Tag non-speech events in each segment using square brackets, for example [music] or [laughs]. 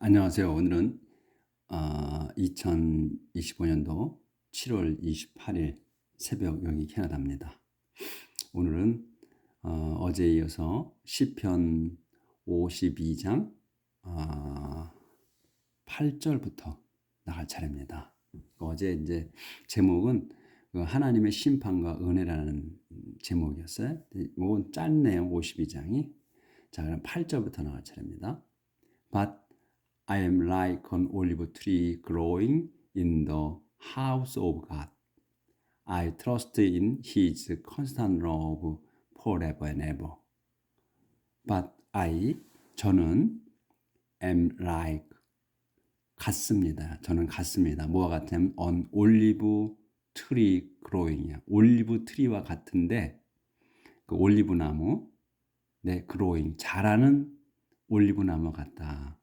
안녕하세요. 오늘은 어, 2025년도 7월 28일 새벽 여기 캐나다입니다. 오늘은 어, 제에 이어서 시편 52장 어, 8절부터 나갈 차례입니다. 어제 이제 제목은 그 하나님의 심판과 은혜라는 제목이었어요. 이건 짧네요. 52장이. 자, 그럼 8절부터 나갈 차례입니다. But I am like an olive tree growing in the house of God. I trust in his constant love forever and ever. But I, 저는 am like, 같습니다. 저는 같습니다. 뭐와 같으면 on olive tree growing이야. 올리브 트리와 같은데, 그 올리브 나무, 네, growing, 자라는 올리브 나무 같다.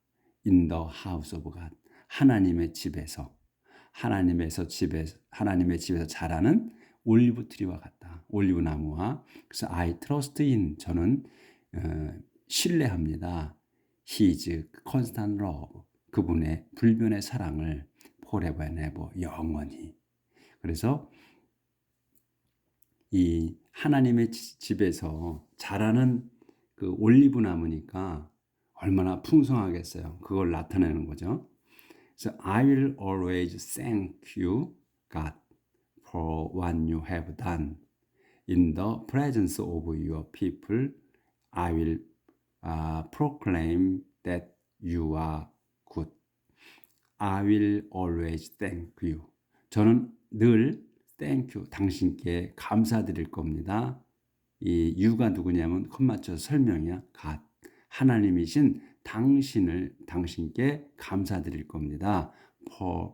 In the house of God. 하나님의 집에서 하나님에서 집에서 하나님의 집에서 자라는 올리브 트리와 같다. 올리브 나무와 그래서 I trust in 저는 어, 신뢰합니다. His constant love 그분의 불변의 사랑을 forever and ever 영원히. 그래서 이 하나님의 집에서 자라는 그 올리브 나무니까 얼마나 풍성하겠어요. 그걸 나타내는 거죠. 그래서 I will always thank you, God, for what you have done. In the presence of your people, I will uh, proclaim that you are good. I will always thank you. 저는 늘 thank you, 당신께 감사드릴 겁니다. 이 you가 누구냐면 컷 맞춰 설명이야. God. 하나님이신 당신을 당신께 감사드릴 겁니다. for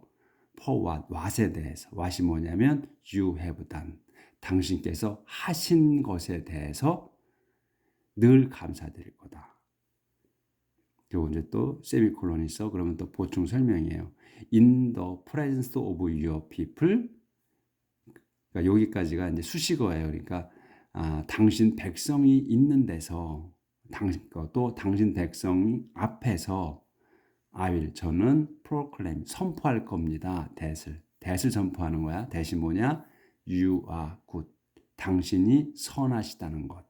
for what what에 대해서 what이 뭐냐면 you have done 당신께서 하신 것에 대해서 늘 감사드릴 거다. 그리고 이제 또 세미콜론이 있어 그러면 또 보충 설명이에요. In the presence of your people 그러니까 여기까지가 이제 수식어예요. 그러니까 아, 당신 백성이 있는 데서 당신 또 당신 백성 앞에서 I will 저는 proclaim 선포할 겁니다. 대을 대을 선포하는 거야. 대신 뭐냐? You are good. 당신이 선하시다는 것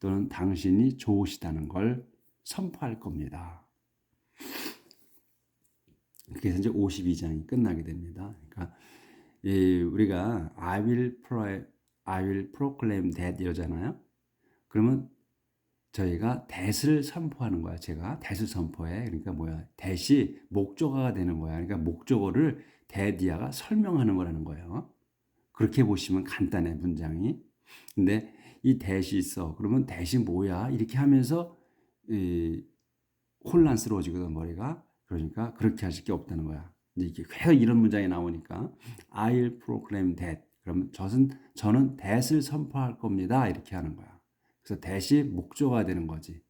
또는 당신이 좋으시다는 걸 선포할 겁니다. 그래서 이제 52장이 끝나게 됩니다. 그러니까 우리가 I will pro I will proclaim that 이러잖아요. 그러면 저희가 대을 선포하는 거야. 제가 대을 선포해. 그러니까 뭐야? 대시 목적어가 되는 거야. 그러니까 목적어를 대디아가 설명하는 거라는 거예요. 그렇게 보시면 간단해 문장이. 근데 이 대시 있어. 그러면 대시 뭐야? 이렇게 하면서 이 혼란스러워지거든 머리가. 그러니까 그렇게 하실 게 없다는 거야. 이게 계속 이런 문장이 나오니까 I'll proclaim that. 그러면 저는 저는 대을 선포할 겁니다. 이렇게 하는 거야. 그래서 대시 목조가 되는 거지.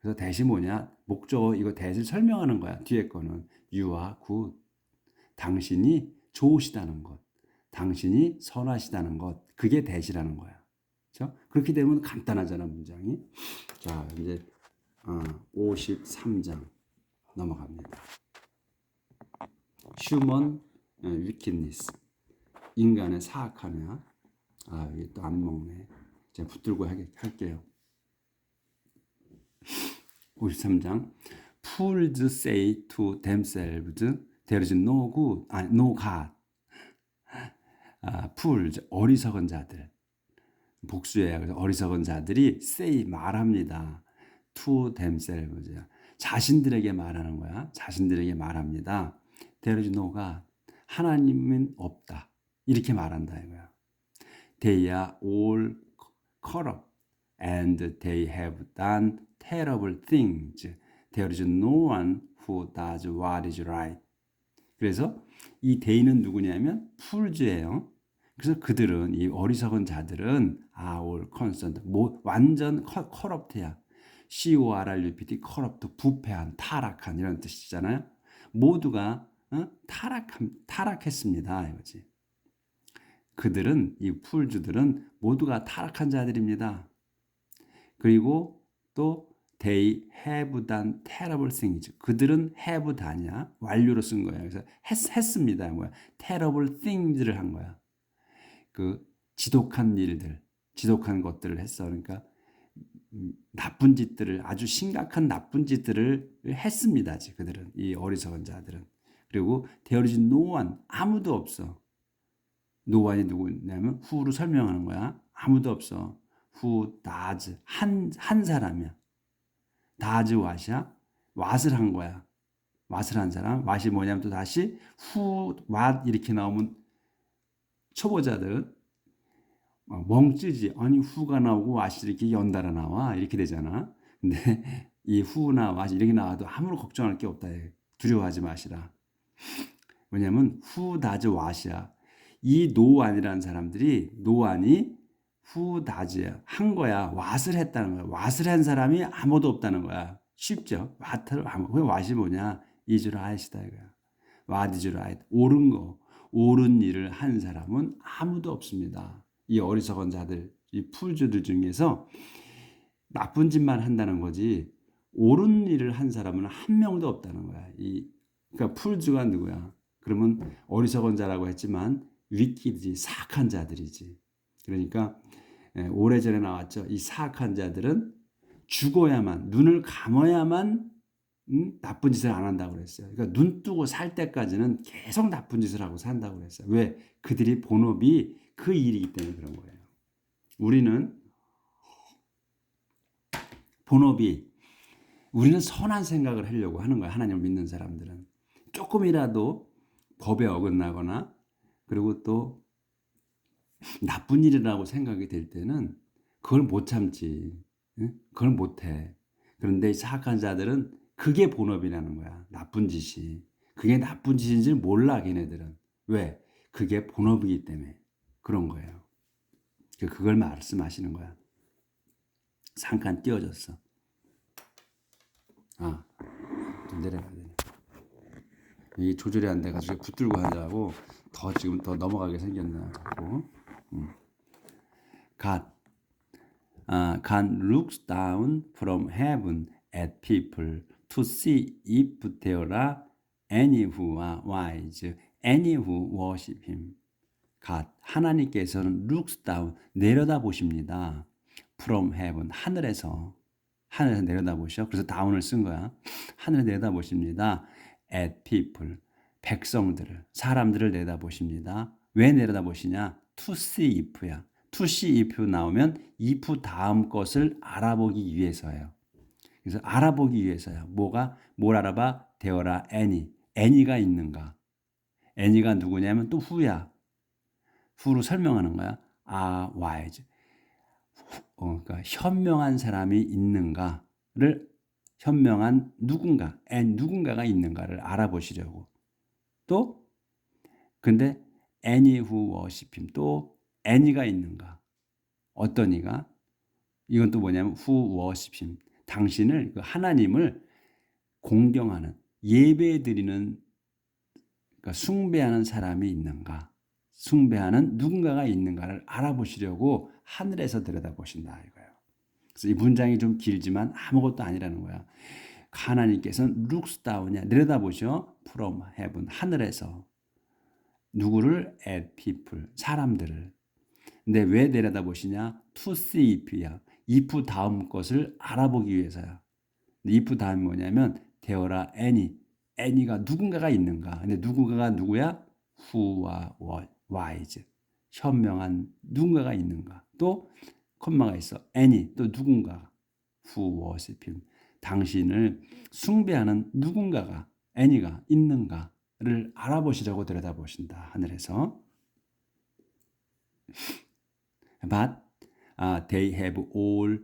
그래서 대시 뭐냐? 목조 이거 대시를 설명하는 거야. 뒤에 거는 are good. 당신이 좋으시다는 것. 당신이 선하시다는 것. 그게 대시라는 거야. 그렇죠? 그렇게 되면 간단하잖아, 문장이. 자, 이제 어, 53장 넘어갑니다. 휴먼 위키니스. 인간의 사악함이야. 아, 이게 또 안 먹네. 제가 붙들고 할게요. 53장 Fools say to themselves there is no good, 아, no God. 아, fools, 어리석은 자들. 복수예요. 그래서 어리석은 자들이 say 말합니다. to themselves. 자신들에게 말하는 거야. 자신들에게 말합니다. There is no God. 하나님은 없다. 이렇게 말한다 이거야. They are all corrupt and they have done terrible things. There is no one who does what is right. 그래서 이 they는 누구냐면 풀즈예요. 그래서 그들은 이 어리석은 자들은 are concerned 뭐 완전 corrupt야. C-O-R-R-U-P-T corrupt 부패한 타락한 이런 뜻이잖아요. 모두가 어? 타락함 타락했습니다 이거지. 그들은 이 풀주들은 모두가 타락한 자들입니다. 그리고 또 they have done terrible things. 그들은 have done이야. 완료로 쓴 거야. 그래서 했, 했습니다. 뭐야? terrible things를 한 거야. 그 지독한 일들, 지독한 것들을 했어. 그러니까 음, 나쁜 짓들을 아주 심각한 나쁜 짓들을 했습니다. 지 그들은 이 어리석은 자들은. 그리고 no one 아무도 없어. One이 누구냐면 who로 설명하는 거야. 아무도 없어. who does 한, 한 사람이야. does what이야. what을 한 거야. what을 한 사람. what이 뭐냐면 또 다시 what 이렇게 나오면 초보자들은 어, 멍찌지. 아니 who가 나오고 what이 이렇게 연달아 나와. 이렇게 되잖아. 근데 [laughs] 이 who나 what 이렇게 나와도 아무런 걱정할 게 없다. 두려워하지 마시라. 왜냐면 who does what이야. 이 노안이라는 사람들이 노안이 후다즈야 한 거야 왓을 했다는 거야. 왓을 한 사람이 아무도 없다는 거야. 쉽죠? 왓을 그 왓이 뭐냐? 이줄 아이시다 이거야. 왓 이줄 아이 옳은 거. 옳은 일을 한 사람은 아무도 없습니다. 이 어리석은 자들 이 풀주들 중에서 나쁜 짓만 한다는 거지 옳은 일을 한 사람은 한 명도 없다는 거야. 이 그러니까 풀주가 누구야? 그러면 어리석은 자라고 했지만 위키지 사악한 자들이지 그러니까 예, 오래전에 나왔죠. 이 사악한 자들은 죽어야만 눈을 감아야만 음, 나쁜 짓을 안 한다고 그랬어요. 그러니까 눈 뜨고 살 때까지는 계속 나쁜 짓을 하고 산다고 그랬어요. 왜? 그들이 본업이 그 일이기 때문에 그런 거예요. 우리는 본업이 우리는 선한 생각을 하려고 하는 거야. 하나님을 믿는 사람들은 조금이라도 법에 어긋나거나 그리고 또 나쁜 일이라고 생각이 될 때는 그걸 못 참지. 그걸 못 해. 그런데 사악한 자들은 그게 본업이라는 거야. 나쁜 짓이. 그게 나쁜 짓인지 몰라, 걔네들은. 왜? 그게 본업이기 때문에 그런 거예요. 그, 그걸 말씀하시는 거야. 잠깐 띄워졌어. 아, 좀 내려가야 되네. 이 조절이 안 돼가지고 붙들고 하자고 더 지금 더 넘어가게 생겼나 고 God, uh, God looks down from heaven at people to see if there are any who are wise, any who worship him. God, 하나님께서는 looks down, 내려다 보십니다. from heaven, 하늘에서. 하늘에서 내려다 보셔. 그래서 down을 쓴 거야. 하늘에 내려다 보십니다. at people, 백성들을, 사람들을 내려다 보십니다. 왜 내려다 보시냐? to see if야. to see if 나오면 if 다음 것을 알아보기 위해서예요. 그래서 알아보기 위해서야. 뭐가 뭘 알아봐? 되어라 any. any가 있는가? any가 누구냐면 또 who야. who로 설명하는 거야. 아, wise. 어, 그러니까 현명한 사람이 있는가를 현명한 누군가, and 누군가가 있는가를 알아보시려고. 또 근데 who worship him. 또 any가 있는가? 어떤 이가? 이건 또 뭐냐면 worship him. 당신을 그 하나님을 공경하는 예배 드리는 그러니까 숭배하는 사람이 있는가? 숭배하는 누군가가 있는가를 알아보시려고 하늘에서 들여다보신다 이거예요. 그래서 이 문장이 좀 길지만 아무것도 아니라는 거야. 하나님께서는 looks down이야. 내려다보셔. from heaven. 하늘에서. 누구를? At people 사람들을. 근데 왜 내려다 보시냐? To see if야. if 다음 것을 알아보기 위해서야. if 다음이 뭐냐면 되어라 any. any가 누군가가 있는가. 근데 누군가가 누구야? Who와 wise. 현명한 누군가가 있는가. 또 콤마가 있어. any. 또 누군가? Who worship him 당신을 숭배하는 누군가가 any가 있는가 를 알아보시려고 들여다보신다 하늘에서. But uh, they have all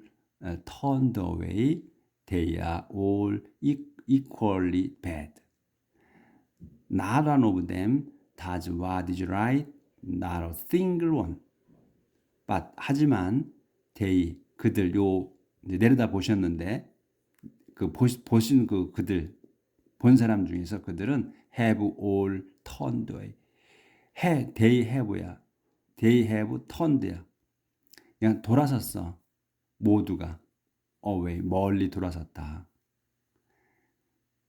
uh, turned away. They are all equally bad. Not one of them does what is right. Not a single one. But 하지만 they 그들 요 내려다 보셨는데 그 보신 그 그들 본 사람 중에서 그들은 have all turned away. 해, they have야. they have turned야. 그냥 돌아섰어. 모두가. away 멀리 돌아섰다.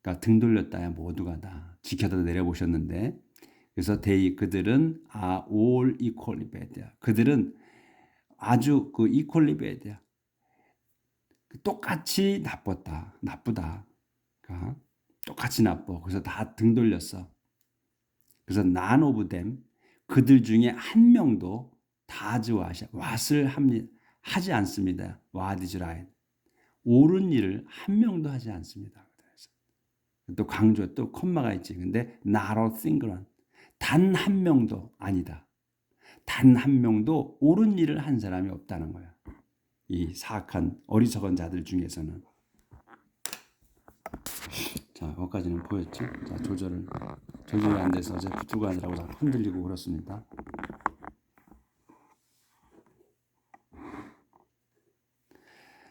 그러니까 등 돌렸다야 모두가 다 지켜다 내려보셨는데 그래서 they 그들은 are all equally bad야. 그들은 아주 그 equally bad야. 똑같이 나빴다. 나쁘다. 그러니까 똑같이 나빠. 그래서 다 등 돌렸어. 그래서 none of them 그들 중에 한 명도 다즈 왓을 하지 않습니다. 와디즈 라인 옳은 일을 한 명도 하지 않습니다. 또 강조 또 콤마가 있지. 근데 a single 단한 명도 아니다. 단 한 명도 옳은 일을 한 사람이 없다는 거야. 이 사악한 어리석은 자들 중에서는 자, 거기까지는 보였죠? 자, 조절을 조절이 안 돼서 이제 붙들고 하느라고 자꾸 흔들리고 그렇습니다.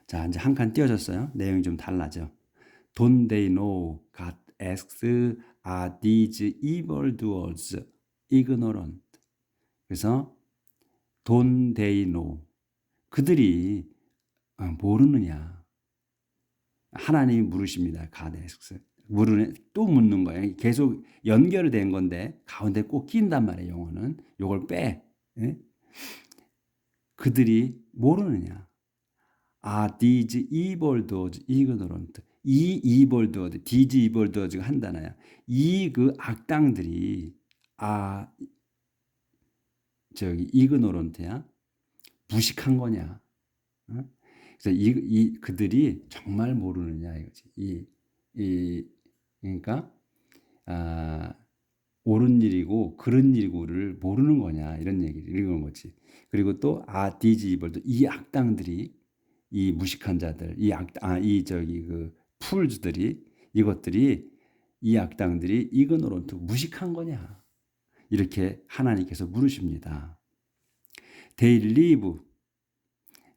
자, 이제 한 칸 띄워졌어요. 내용이 좀 달라져. Don't they know God asks are these evil doers ignorant? 그래서 don't they know 그들이 어, 모르느냐? 하나님이 물으십니다. Asks 물으는 또 묻는 거예요. 계속 연결된 건데 가운데 꼭 낀단 말이에요. 영어는 요걸 빼. 예? 그들이 모르느냐? 아, these evil doers ignorant. 이 evil doers, these evil doers가 한 단어야. 이 그 악당들이 아 저기 ignorant야. 무식한 거냐? 어? 그래서 이, 이 그들이 정말 모르느냐 이거지. 이, 이 그러니까 아, 옳은 일이고 그런 일이고를 모르는 거냐 이런 얘기를 읽은 거지. 그리고 또 아, 디지 이벌도 이 악당들이 이 무식한 자들, 이 악, 아, 이 저기 그 풀즈들이 이것들이 이 악당들이 이그노론트 무식한 거냐 이렇게 하나님께서 물으십니다. They live,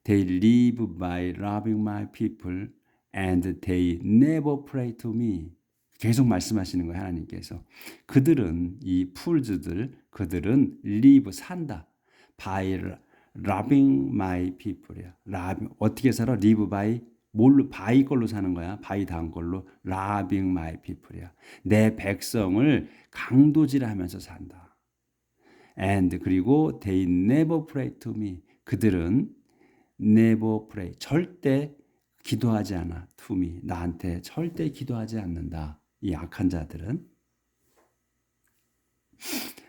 they live by loving my people, and they never pray to me. 계속 말씀하시는 거예요 하나님께서. 그들은 이 풀즈들, 그들은 live 산다. by loving my people이야. love, 어떻게 살아? live by 뭘로 바이 걸로 사는 거야. 바이 다음 걸로 loving my people이야. 내 백성을 강도질하면서 산다. And 그리고 they never pray to me. 그들은 never pray 절대 기도하지 않아. to me 나한테 절대 기도하지 않는다. 이 악한 자들은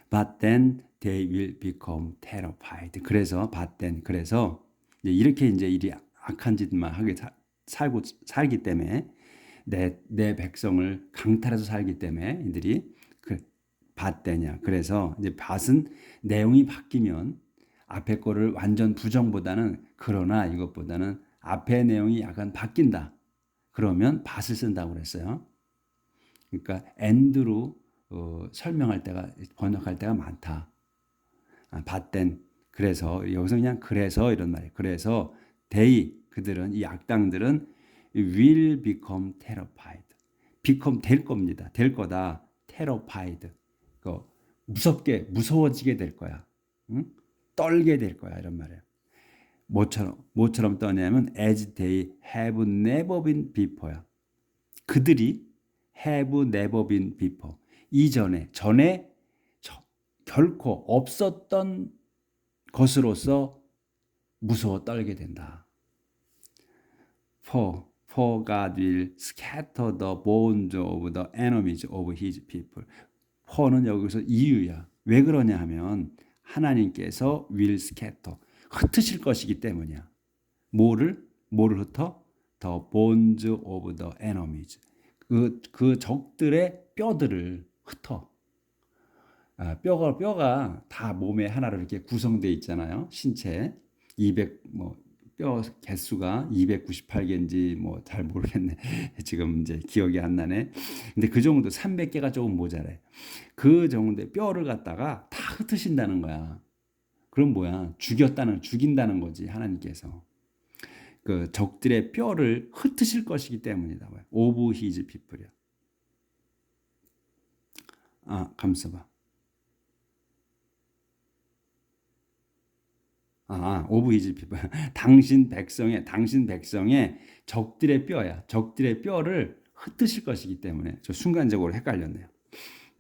but then they will become terrified. 그래서 but then 그래서 이렇게 이제 일이 악한 짓만 하게 사, 살고 살기 때문에 내 내 백성을 강탈해서 살기 때문에 이들이 그 밭대냐. 그래서 이제 밭은 내용이 바뀌면 앞에 거를 완전 부정보다는 그러나 이것보다는 앞에 내용이 약간 바뀐다. 그러면 밭을 쓴다고 그랬어요. 그러니까 end로 어, 설명할 때가 번역할 때가 많다. 아, 밭된 그래서 여기서 그냥 그래서 이런 말이에요. 그래서 they 그들은 이 악당들은 will become terrified. become 될 겁니다. 될 거다. terrified. 그 무섭게 무서워지게 될 거야. 응? 떨게 될 거야 이런 말이에요. 뭐처럼 뭐처럼 떠냐면 as they have never been before야. 그들이 have never been before. 이전에 전에 저, 결코 없었던 것으로서 무서워 떨게 된다. For for God will scatter the bones of the enemies of his people. For는 여기서 이유야. 왜 그러냐 하면 하나님께서 scatter 흩으실 것이기 때문이야. 뭐를 뭐를 흩어? The bones of the enemies. 그, 그 적들의 뼈들을 흩어. 아, 뼈가 뼈가 다 몸에 하나로 이렇게 구성되어 있잖아요. 신체 200 뭐 뼈 개수가 298개인지 뭐 잘 모르겠네. [laughs] 지금 이제 기억이 안 나네. 근데 그 정도 300개가 조금 모자래. 그 정도의 뼈를 갖다가 다 흩으신다는 거야. 그럼 뭐야? 죽였다는 죽인다는 거지 하나님께서. 그 적들의 뼈를 흩으실 것이기 때문이다. 오브 히즈 피플이야. 아, 감싸봐. 아, 오브 피플. [laughs] 당신 백성의 당신 백성의 적들의 뼈야. 적들의 뼈를 흩으실 것이기 때문에 저 순간적으로 헷갈렸네요.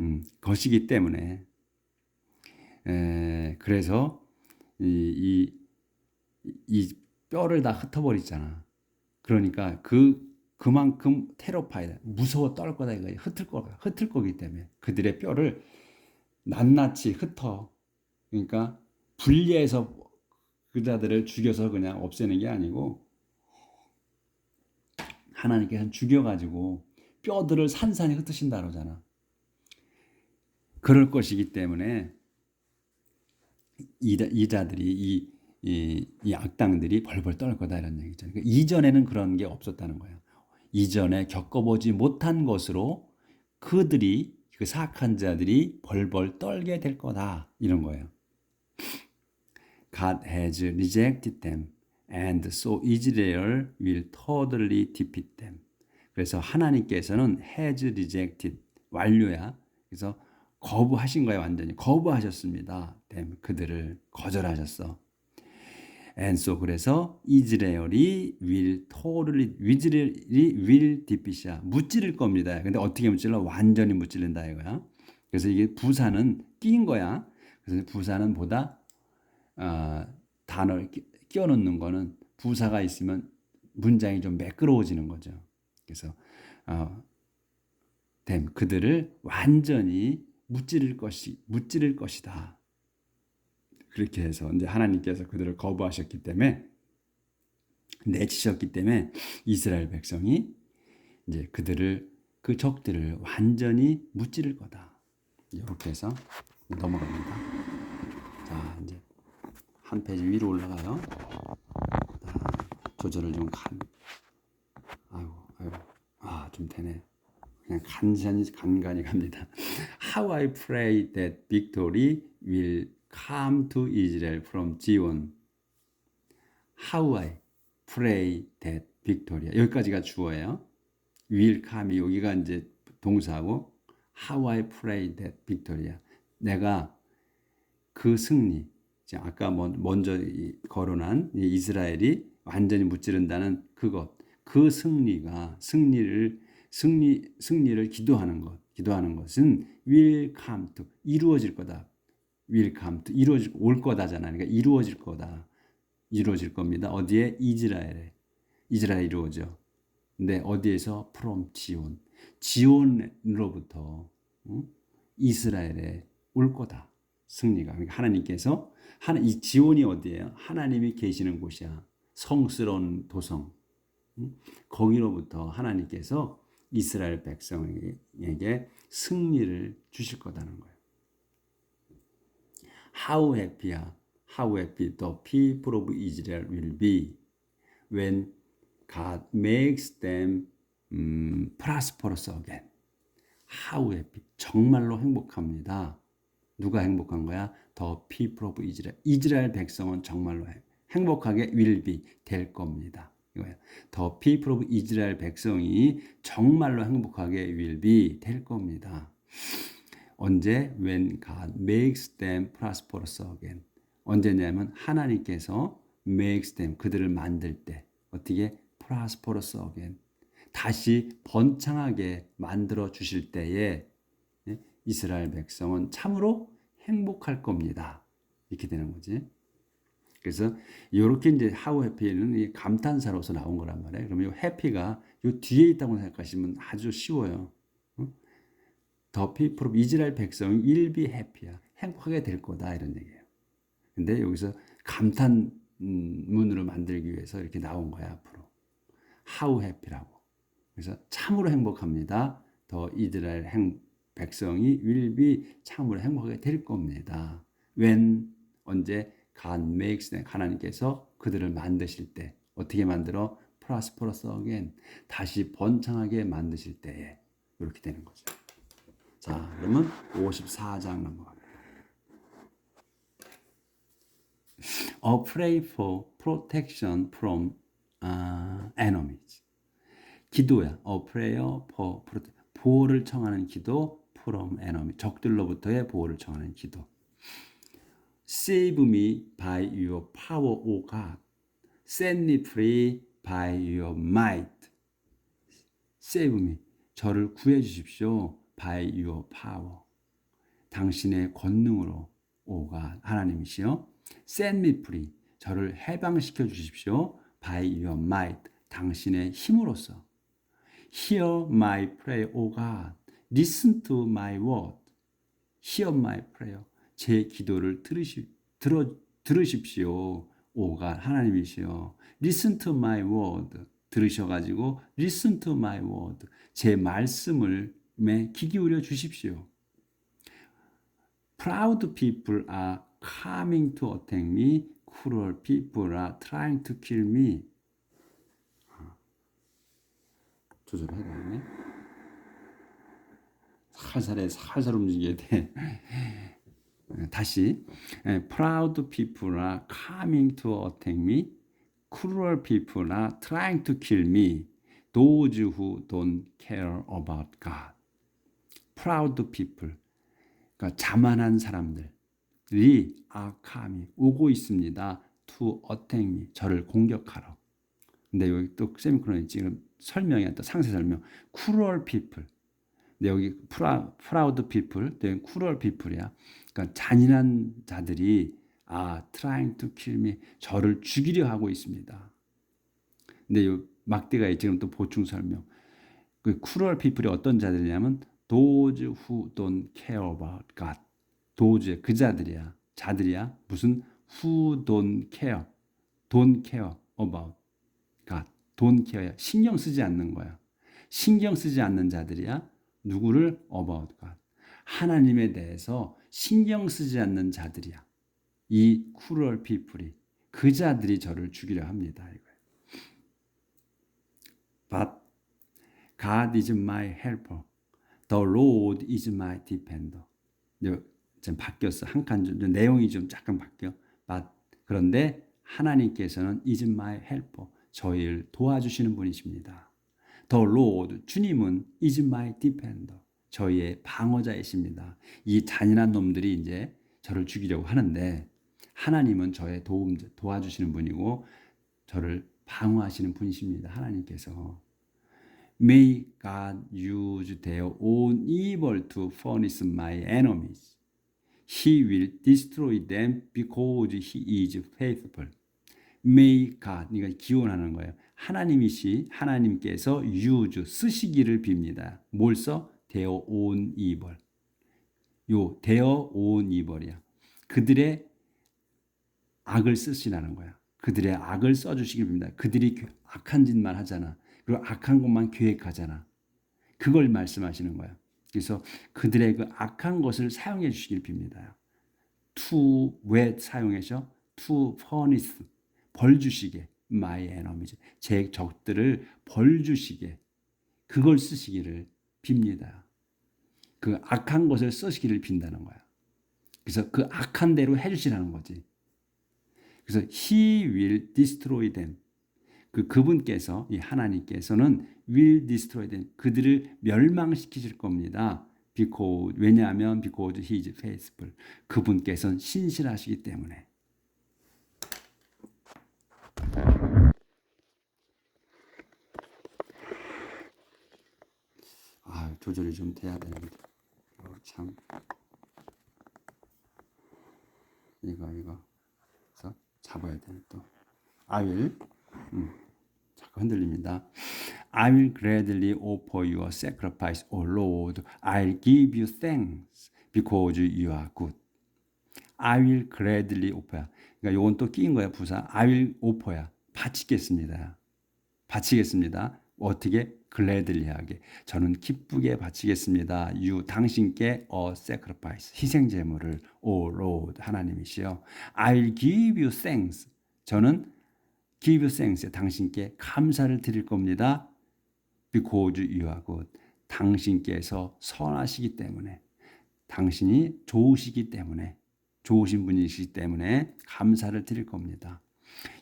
음, 것이기 때문에 에, 그래서 이, 이, 이 뼈를 다 흩어버리잖아. 그러니까 그 그만큼 테러파이다. 무서워 떨 거다 이거 흩을 거다. 흩을 거기 때문에 그들의 뼈를 낱낱이 흩어. 그러니까 분리해서 그자들을 죽여서 그냥 없애는 게 아니고 하나님께서 죽여가지고 뼈들을 산산히 흩으신다 그러잖아. 그럴 것이기 때문에 이, 이 자들이 이, 이, 이 악당들이 벌벌 떨 거다 이런 얘기죠. 그러니까 이전에는 그런 게 없었다는 거예요. 이전에 겪어보지 못한 것으로 그들이 그 사악한 자들이 벌벌 떨게 될 거다 이런 거예요. God has rejected them, and so Israel will totally defeat them. 그래서 하나님께서는 has rejected 완료야. 그래서 거부하신 거예요, 완전히 거부하셨습니다. 그들을 거절하셨어. And so 그래서 이스라엘이 will totally 이스라엘이 will defeat이야. 무찌를 겁니다. 근데 어떻게 무찔러? 완전히 무찌른다 이거야. 그래서 이게 부사는 끼인 거야. 그래서 부사는 보다 어, 단어를 끼워 넣는 거는 부사가 있으면 문장이 좀 매끄러워지는 거죠. 그래서 어, 됨 그들을 완전히 무찌를 것이 무찌를 것이다. 그렇게 해서 이제 하나님께서 그들을 거부하셨기 때문에 내치셨기 때문에 이스라엘 백성이 이제 그들을 그 적들을 완전히 무찌를 거다. 이렇게 해서 넘어갑니다. 자 이제 한 페이지 위로 올라가요. 자, 조절을 좀 간. 아이고 아이고 아 좀 되네. 그냥 간간히 간간히 갑니다. How I pray that victory will come to Israel from Zion. How I pray that victory. 여기까지가 주어예요. will come 여기가 이제 동사고 how I pray that victory. 내가 그 승리. 아까 먼저 거론한 이스라엘이 완전히 무찌른다는 그것. 그 승리가 승리를 승리 승리를 기도하는 것. 기도하는 것은 will come to 이루어질 거다. will come to 이루어질 올 거다잖아. 그러니까 이루어질 거다. 이루어질 겁니다. 어디에 이스라엘에 이스라엘 이루어져. 근데 어디에서 from 지온 지온으로부터 응? 이스라엘에 올 거다. 승리가 그러니까 하나님께서 하나 이 지온이 어디예요? 하나님이 계시는 곳이야. 성스러운 도성. 응? 거기로부터 하나님께서 이스라엘 백성에게 승리를 주실 거다는 거예요. How happy야. How happy the people of Israel will be when God makes them 음, prosperous again. How happy. 정말로 행복합니다. 누가 행복한 거야? The people of Israel. 이스라엘 백성은 정말로 행복하게 will be 될 겁니다. 이거예요. The people of Israel 백성이 정말로 행복하게 will be 될 겁니다. 언제? When God makes them prosperous again. 언제냐면 하나님께서 makes them 그들을 만들 때 어떻게 prosperous again 다시 번창하게 만들어 주실 때에 이스라엘 백성은 참으로 행복할 겁니다. 이렇게 되는 거지. 그래서 이렇게 이제 하우 해피는 감탄사로서 나온 거란 말이에요. 그러면 이 해피가 이 뒤에 있다고 생각하시면 아주 쉬워요. 더 피프로 이스라엘 백성이 일비 해피야. 행복하게 될 거다 이런 얘기예요. 근데 여기서 감탄문으로 만들기 위해서 이렇게 나온 거야 앞으로. 하우 해피라고. 그래서 참으로 행복합니다. 더 이스라엘 행, 백성이 윌비 참으로 행복하게 될 겁니다. when 언제 God makes them 하나님께서 그들을 만드실 때 어떻게 만들어 prosperous again 다시 번창하게 만드실 때에 이렇게 되는 거죠. 자, 그러면 54장 넘어갑니다. A pray for protection from uh, enemies. 기도야. A prayer for 보호를 청하는 기도 from enemy. 적들로부터의 보호를 청하는 기도. Save me by your power, O God. Set me free by your might. Save me. 저를 구해 주십시오. By your power. 당신의 권능으로 오 God 하나님이시여. Set me free. 저를 해방시켜 주십시오. By your might. 당신의 힘으로써. Hear my prayer, O God. Listen to my word. Hear my prayer. 제 기도를 들으시, 들어, 들으십시오. 오 God 하나님이시여. Listen to my word. 들으셔가지고 listen to my word. 제 말씀을 귀 기울여 주십시오. Proud people are coming to attack me. Cruel people are trying to kill me. 조절해야 되네. 살살해 살살 움직여야 돼. 다시 proud people are coming to attack me. cruel people are trying to kill me. Those who don't care about God. proud people. 그러니까 자만한 사람들이 are coming 오고 있습니다. to attack me. 저를 공격하러. 근데 여기 또 세미콜론이 지금 설명이 또 상세 설명. cruel people. 근데 여기 proud people, 또 cruel people이야. 그러니까 잔인한 자들이 아, trying to kill me. 저를 죽이려 하고 있습니다. 근데 요 막대가 지금 또 보충 설명. 그 cruel people이 어떤 자들이냐면 those who don't care about God. those 그 자들이야. 자들이야. 무슨 who don't care. don't care about God. don't care. 신경 쓰지 않는 거야. 신경 쓰지 않는 자들이야. 누구를 about God. 하나님에 대해서 신경 쓰지 않는 자들이야. 이 cruel people이 그 자들이 저를 죽이려 합니다. But God is my helper. The Lord is my defender. 좀 바뀌었어. 한칸 좀 내용이 좀 잠깐 바뀌어. But 그런데 하나님께서는 is my helper. 저희를 도와주시는 분이십니다. The Lord 주님은 is my defender. 저희의 방어자이십니다. 이 잔인한 놈들이 이제 저를 죽이려고 하는데 하나님은 저의 도움 도와주시는 분이고 저를 방어하시는 분이십니다. 하나님께서 May God use their own evil to punish my enemies. He will destroy them because he is faithful. May God, 네가 기원하는 거예요. 하나님이시 하나님께서 use 쓰시기를 빕니다. 뭘 써? their own evil. 요 their own evil이야. 그들의 악을 쓰시라는 거야. 그들의 악을 써주시길 빕니다. 그들이 악한 짓만 하잖아. 그리고 악한 것만 계획하잖아. 그걸 말씀하시는 거야. 그래서 그들의 그 악한 것을 사용해 주시길 빕니다. to 왜 사용해서 to furnish 벌 주시게 my enemies 제 적들을 벌 주시게 그걸 쓰시기를 빕니다. 그 악한 것을 쓰시기를 빈다는 거야. 그래서 그 악한 대로 해 주시라는 거지. 그래서 he will destroy them. 그 그분께서 이 하나님께서는 will destroy them. 그들을 멸망시키실 겁니다. because 왜냐하면 because he is faithful. 그분께서는 신실하시기 때문에. 아, 조절이 좀 돼야 되는데. 어, 참. 이거 이거. 그래서 잡아야 되는 또. Will. 음. 자꾸 흔들립니다. I will gladly offer your sacrifice, O Lord. I'll give you thanks because you are good. I will gladly offer. 그러니까 요건 또 끼인 거야, 부사. I will offer야. 바치겠습니다. 바치겠습니다. 어떻게? gladly하게. 저는 기쁘게 바치겠습니다. you 당신께 a sacrifice 희생 제물을 O Lord 하나님이시여. I'll give you thanks. 저는 give you thanks. 당신께 감사를 드릴 겁니다. because you are good. 당신께서 선하시기 때문에 당신이 좋으시기 때문에 좋으신 분이시기 때문에 감사를 드릴 겁니다.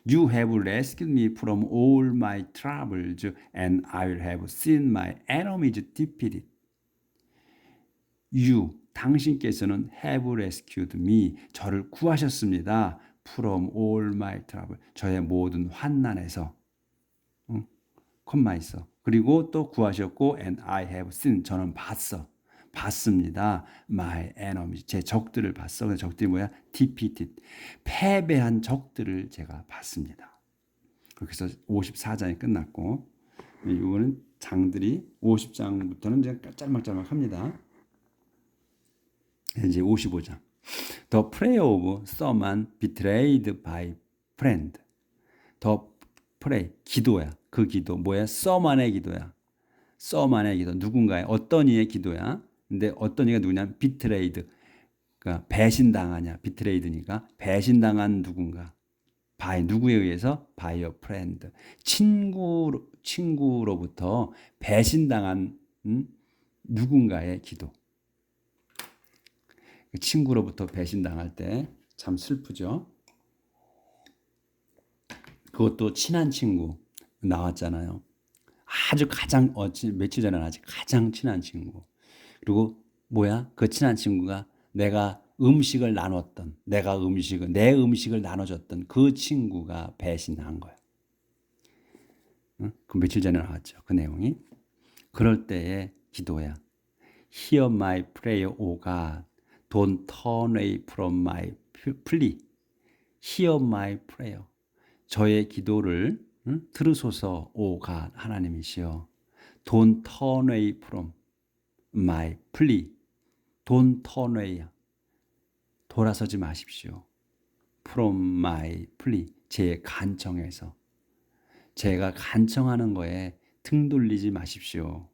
You have rescued me from all my troubles, and I will have seen my enemies defeated. you 당신께서는 have rescued me 저를 구하셨습니다. from all my trouble 저의 모든 환난에서 응? 콤마 있어. 그리고 또 구하셨고 and I have seen 저는 봤어. 봤습니다. My enemy 제 적들을 봤어. 그 적들이 뭐야? defeated 패배한 적들을 제가 봤습니다. 해서 54장이 끝났고 이거는 장들이 50장부터는 이제 짤막짤막 합니다. 이제 55장. The prayer of someone betrayed by friend. The pray 기도야. 그 기도 뭐야? someone의 기도야. someone의 기도 누군가의 어떤 이의 기도야. 근데 어떤 이가 누구냐? betrayed. 그러니까 배신당하냐? betrayed니까 배신당한 누군가. by 누구에 의해서 a friend. 친구 친구로부터 배신당한 음? 누군가의 기도. 친구로부터 배신당할 때 참 슬프죠. 그것도 친한 친구 나왔잖아요. 아주 가장 어, 며칠 전에 아직 가장 친한 친구. 그리고 뭐야? 그 친한 친구가 내가 음식을 나눴던 내가 음식을 내 음식을 나눠줬던 그 친구가 배신한 거야. 응? 그 며칠 전에 나왔죠. 그 내용이. 그럴 때의 기도야. Hear my prayer, O God. Don't turn away from my plea. Hear my prayer. 저의 기도를 응? 들으소서, 오 God 하나님이시여. Don't turn away from my plea. Don't turn away. 돌아서지 마십시오. From my plea. 제 간청에서. 제가 간청하는 거에 등 돌리지 마십시오.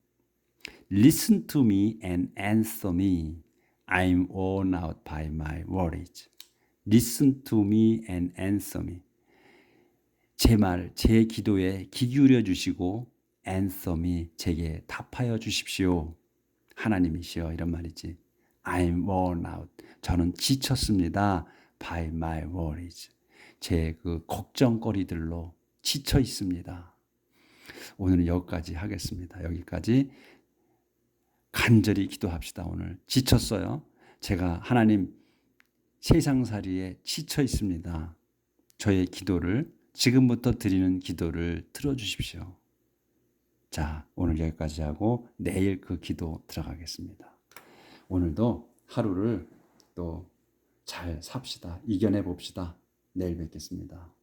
Listen to me and answer me. I'm worn out by my worries. Listen to me and answer me. 제 말, 제 기도에 귀 기울여 주시고 answer me 제게 답하여 주십시오. 하나님이시여 이런 말이지. I'm worn out. 저는 지쳤습니다. by my worries. 제 그 걱정거리들로 지쳐 있습니다. 오늘은 여기까지 하겠습니다. 여기까지 간절히 기도합시다. 오늘 지쳤어요. 제가 하나님 세상살이에 지쳐 있습니다. 저의 기도를 지금부터 드리는 기도를 들어주십시오. 자, 오늘 여기까지 하고 내일 그 기도 들어가겠습니다. 오늘도 하루를 또 잘 삽시다. 이겨내 봅시다. 내일 뵙겠습니다.